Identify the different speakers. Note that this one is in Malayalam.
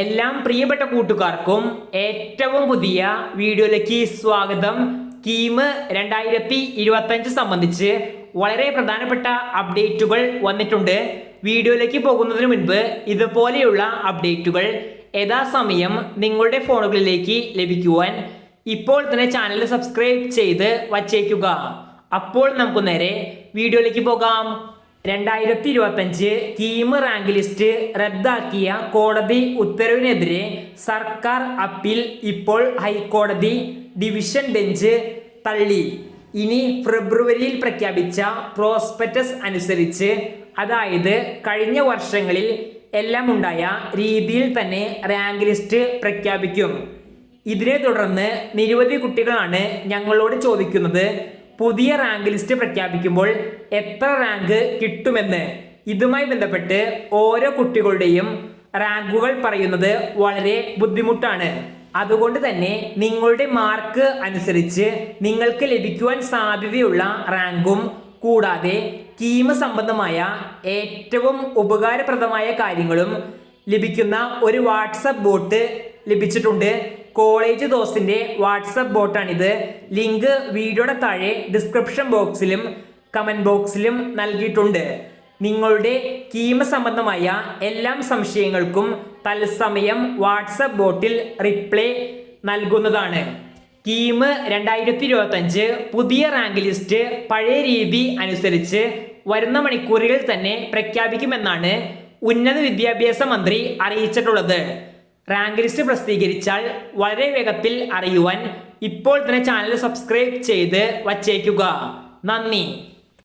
Speaker 1: എല്ലാം പ്രിയപ്പെട്ട കൂട്ടുകാർക്കും ഏറ്റവും പുതിയ വീഡിയോയിലേക്ക് സ്വാഗതം. കീമ് രണ്ടായിരത്തി ഇരുപത്തഞ്ച് സംബന്ധിച്ച് വളരെ പ്രധാനപ്പെട്ട അപ്ഡേറ്റുകൾ വന്നിട്ടുണ്ട്. വീഡിയോയിലേക്ക് പോകുന്നതിന് മുൻപ് ഇതുപോലെയുള്ള അപ്ഡേറ്റുകൾ യഥാസമയം നിങ്ങളുടെ ഫോണുകളിലേക്ക് ലഭിക്കുവാൻ ഇപ്പോൾ തന്നെ ചാനൽ സബ്സ്ക്രൈബ് ചെയ്ത് വച്ചേക്കുക. അപ്പോൾ നമുക്ക് നേരെ വീഡിയോയിലേക്ക് പോകാം. രണ്ടായിരത്തി ഇരുപത്തഞ്ച് കീം റാങ്ക് ലിസ്റ്റ് റദ്ദാക്കിയ കോടതി ഉത്തരവിനെതിരെ സർക്കാർ അപ്പീൽ ഇപ്പോൾ ഹൈക്കോടതി ഡിവിഷൻ ബെഞ്ച് തള്ളി. ഇനി ഫെബ്രുവരിയിൽ പ്രഖ്യാപിച്ച പ്രോസ്പെക്ടസ് അനുസരിച്ച് അതായത് കഴിഞ്ഞ വർഷങ്ങളിൽ എല്ലാം ഉണ്ടായ രീതിയിൽ തന്നെ റാങ്ക് ലിസ്റ്റ് പ്രഖ്യാപിക്കും. ഇതിനെ തുടർന്ന് നിരവധി കുട്ടികളാണ് ഞങ്ങളോട് ചോദിക്കുന്നത് പുതിയ റാങ്ക് ലിസ്റ്റ് പ്രഖ്യാപിക്കുമ്പോൾ എത്ര റാങ്ക് കിട്ടുമെന്ന്. ഇതുമായി ബന്ധപ്പെട്ട് ഓരോ കുട്ടികളുടെയും റാങ്കുകൾ പറയുന്നത് വളരെ ബുദ്ധിമുട്ടാണ്. അതുകൊണ്ട് തന്നെ നിങ്ങളുടെ മാർക്ക് അനുസരിച്ച് നിങ്ങൾക്ക് ലഭിക്കുവാൻ സാധ്യതയുള്ള റാങ്കും കൂടാതെ കീമ സംബന്ധമായ ഏറ്റവും ഉപകാരപ്രദമായ കാര്യങ്ങളും ലഭിക്കുന്ന ഒരു വാട്സപ്പ് ബോട്ട് ലഭിച്ചിട്ടുണ്ട്. കോളേജ് ദോസിന്റെ വാട്സപ്പ് ബോട്ടാണിത്. ലിങ്ക് വീഡിയോയുടെ താഴെ ഡിസ്ക്രിപ്ഷൻ ബോക്സിലും കമന്റ് ബോക്സിലും നൽകിയിട്ടുണ്ട്. നിങ്ങളുടെ കീമ സംബന്ധമായ എല്ലാ സംശയങ്ങൾക്കും തത്സമയം വാട്സപ്പ് ബോട്ടിൽ റിപ്ലൈ നൽകുന്നതാണ്. കീം രണ്ടായിരത്തി ഇരുപത്തഞ്ച് പുതിയ റാങ്ക് ലിസ്റ്റ് പഴയ രീതി അനുസരിച്ച് വരുന്ന മണിക്കൂറുകളിൽ തന്നെ പ്രഖ്യാപിക്കുമെന്നാണ് ഉന്നത വിദ്യാഭ്യാസ മന്ത്രി അറിയിച്ചിട്ടുള്ളത്. റാങ്ക് ലിസ്റ്റ് പ്രസിദ്ധീകരിച്ചാൽ വളരെ വേഗത്തിൽ അറിയുവാൻ ഇപ്പോൾ തന്നെ ചാനൽ സബ്സ്ക്രൈബ് ചെയ്ത് വച്ചേക്കുക. നന്ദി.